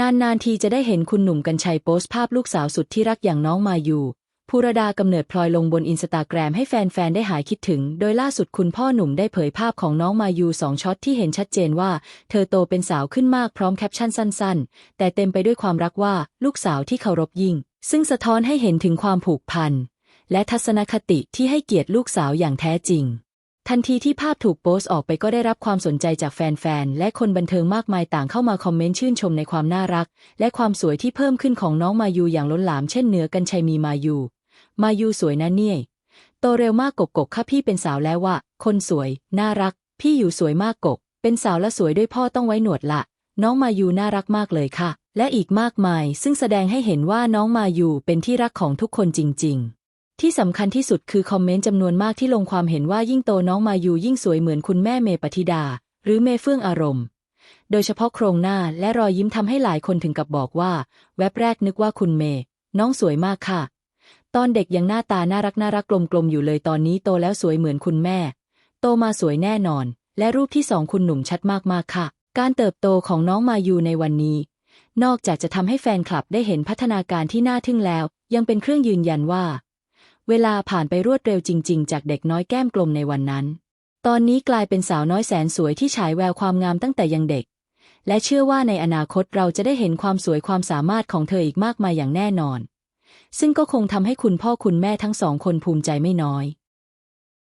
นานๆทีจะได้เห็นคุณหนุ่มกัญชัยโพสต์ภาพลูกสาวสุดที่รักอย่างน้องมาอยู่ภูรดากำเนิดพลอยลงบนอินสตาแกรมให้แฟน ๆ ได้หายคิดถึง โดยล่าสุดคุณพ่อหนุ่มได้เผยภาพของน้องมายูสองช็อตที่เห็นชัดเจนว่า เธอโตเป็นสาวขึ้นมากพร้อมแคปชั่นสั้น ๆ แต่เต็มไปด้วยความรักว่าลูกสาวที่เคารพยิ่ง ซึ่งสะท้อนให้เห็นถึงความผูกพัน และทัศนคติที่ให้เกียรติลูกสาวอย่างแท้จริง ทันทีที่ภาพถูกโพสต์ออกไปก็ได้รับความสนใจจากแฟนๆ และคนบันเทิงมากมายต่างเข้ามาคอมเมนต์ชื่นชมในความน่ารัก และความสวยที่เพิ่มขึ้นของน้องมายูอย่างล้นหลามเช่นเนื้อกันชัยมีมายู มายูสวยนะเนี่ย โตเร็วมากกกกค่ะพี่เป็นสาวแล้วว่ะคนสวย น่ารัก พี่อยู่สวยมากกก เป็นสาวและสวยด้วยพ่อต้องไว้หนวดละ น้องมายูน่ารักมากเลยค่ะ และอีกมากมาย ซึ่งแสดงให้เห็นว่าน้องมายูเป็นที่รักของทุกคนจริง ๆ ที่สำคัญที่สุดคือคอมเมนต์จำนวนมากที่ลงความเห็นว่ายิ่งโตน้องมายูยิ่งสวยเหมือนคุณแม่เมปฏิดา หรือเมเฟื่องอารมณ์ โดยเฉพาะโครงหน้าและรอยยิ้มทำให้หลายคนถึงกับบอกว่า แวบแรกนึกว่าคุณเมย์น้องสวยมากค่ะ ตอนเด็กยังหน้าตาน่ารักน่ารักกลมๆอยู่เลยตอนนี้โตแล้วสวยเหมือนคุณแม่ โตมาสวยแน่นอน และรูปที่สองคุณหนุ่มชัดมากๆค่ะ การเติบโตของน้องมายูในวันนี้ นอกจากจะทำให้แฟนคลับได้เห็นพัฒนาการที่น่าทึ่งแล้ว ยังเป็นเครื่องยืนยันว่า เวลาผ่านไปรวดเร็วจริง ๆ จากเด็กน้อยแก้มกลมในวันนั้น ตอนนี้กลายเป็นสาวน้อยแสนสวยที่ฉายแววความงามตั้งแต่ยังเด็ก และเชื่อว่าในอนาคตเราจะได้เห็นความสวยความสามารถของเธออีกมากมายอย่างแน่นอน ซึ่งก็คงทำให้คุณพ่อคุณแม่ทั้งสองคนภูมิใจไม่น้อย